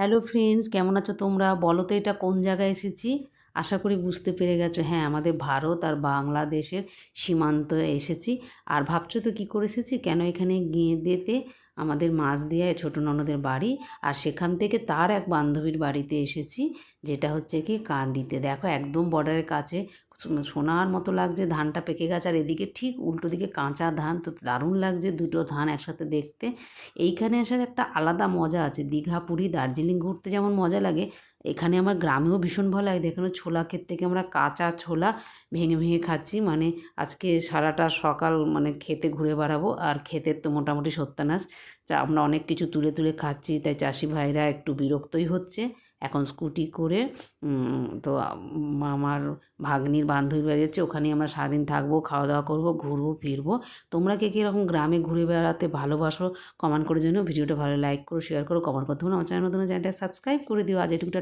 Hello friends কেমন আছো তোমরা? বলো তো এটা কোন জায়গায় এসেছি? আশা করি বুঝতে পেরে গেছো। হ্যাঁ আমাদের ভারত আর বাংলাদেশের সীমান্ত এসেছি। আর ভাবছ তো কী করে এসেছি? কেন এখানে গিয়ে গেঁদেতে আমাদের মাছ দিয়ে ছোটো ননদের বাড়ি আর সেখান থেকে তার এক বান্ধবীর বাড়িতে এসেছি, যেটা হচ্ছে কি কান্দিতে। দেখো, একদম বর্ডারের কাছে সোনার মতো লাগছে, ধানটা পেকে গেছে, আর এদিকে ঠিক উল্টো দিকে কাঁচা ধান, তো দারুণ লাগছে দুটো ধান একসাথে দেখতে। এইখানে আসার একটা আলাদা মজা আছে, দীঘা, পুরী, দার্জিলিং ঘুরতে যেমন মজা লাগে, এখানে আমার গ্রামেও ভীষণ ভালো লাগে। এখানে ছোলা ক্ষেত থেকে আমরা কাঁচা ছোলা ভেঙে ভেঙে খাচ্ছি মানে আজকে সারাটা সকাল মানে খেতে ঘুরে বেড়াবো, আর ক্ষেতের তো মোটামুটি সত্যানাশ। যা আমরা অনেক কিছু তুলে তুলে খাচ্ছি, তাই চাষি ভাইরা একটু বিরক্তই হচ্ছে। এখন স্কুটি করে তো আম- আমার ভাগ্নির বান্ধবী বেড়ে যাচ্ছে ওখানে আমরা সারাদিন থাকব খাওয়া দাওয়া করব, ঘুরবো, ফিরবো। তোমরা কে কীরকম গ্রামে ঘুরে বেড়াতে ভালোবাসো কমেন্ট করে জন্য ভিডিওটা ভালো লাইক করো শেয়ার করো কমেন্ট করতে হবে আমার চ্যানেল নতুন চ্যানেলটা সাবস্ক্রাইব করে দিও। আজ এটুকুটা